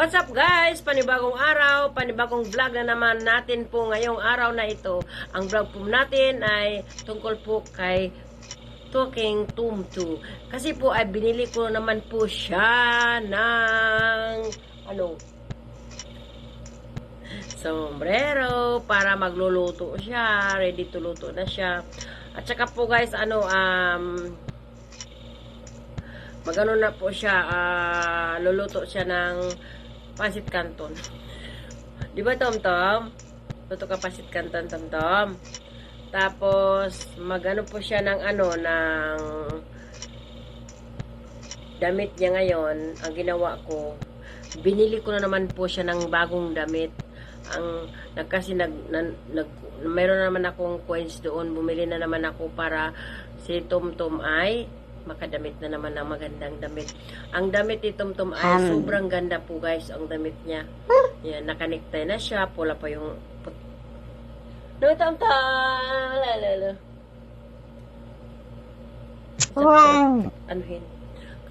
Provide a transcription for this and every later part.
What's up guys? Panibagong araw, panibagong vlog na naman natin po ngayong araw na ito. Ang vlog po natin ay tungkol po kay Talking Tumtu. Kasi po ay binili ko naman po siya ng ano sombrero para magluluto siya. Ready to luto na siya. At saka po guys, ano, um, magano na po siya, ah, luluto siya ng pasit canton. Di ba, Tom Tom? Luto ka pasit canton, Tom Tom. Tapos, magano po siya ng ano, ng damit niya ngayon. Ang ginawa ko, binili ko na naman po siya ng bagong damit. Ang, nag, kasi nag, nan- nag, mayroon naman akong coins doon. Bumili na naman ako para si Tom Tom ay makadamit na naman ng magandang damit. Ang damit ni Tom ay sobrang ganda po guys, ang damit niya. Yan, nakanektay na siya, pula pa yung No, Tom! Lalala. Wow. Anuhin?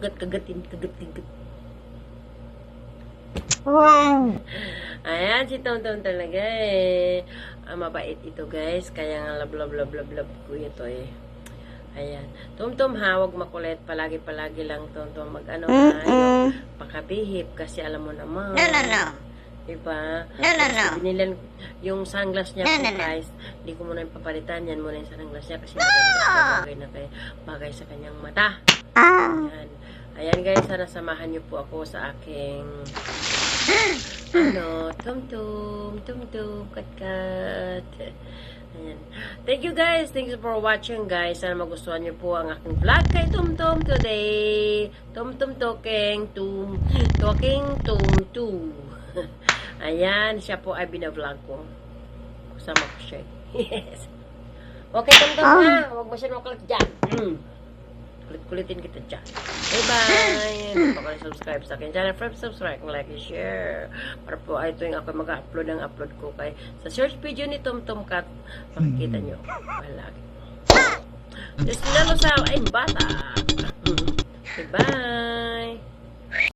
Kagat-kagatin, kagat-kagat. Wow. Ayan, si Tom talaga eh. Ah, mabait ito guys. Kaya nga love, love, love, love, love ko ito eh. Ayan. Tom ha, wag makulit. Palagi-palagi lang Tom mag ano ha. Yung pakabihip kasi alam mo naman. No, no, no. Diba? No, no, no. Binilan yung sunglass niya No, po no, no. guys. Hindi ko muna papalitan yan muna yung sunglass niya kasi siya, bagay na kay, bagay sa kanyang mata. Ah. Ayan. Ayan guys, sana samahan niyo po ako sa aking ano, tum-tum, tum-tum, kat-kat. Ayan. Thank you guys. Thank you for watching guys. Sana magustuhan niyo po ang aking vlog kay Tum Tum today. Tum Tum Talking Tum Talking Tum Tum. Ayan, siya po ay binavlog ko. Kasama ko siya. Yes. Okay, Tum Tum ha. Huwag masyadong makulit dyan. Mm. Kulit-kulitin kita dyan. Bye-bye! Kayo subscribe sa akin channel. Friends, subscribe, like, and share. Para po ay tuwing ako mag-upload ang upload ko kay sa search video ni Tom Tom Cat. Makikita nyo. Palagi. Just lalo sa ay bata. Bye-bye!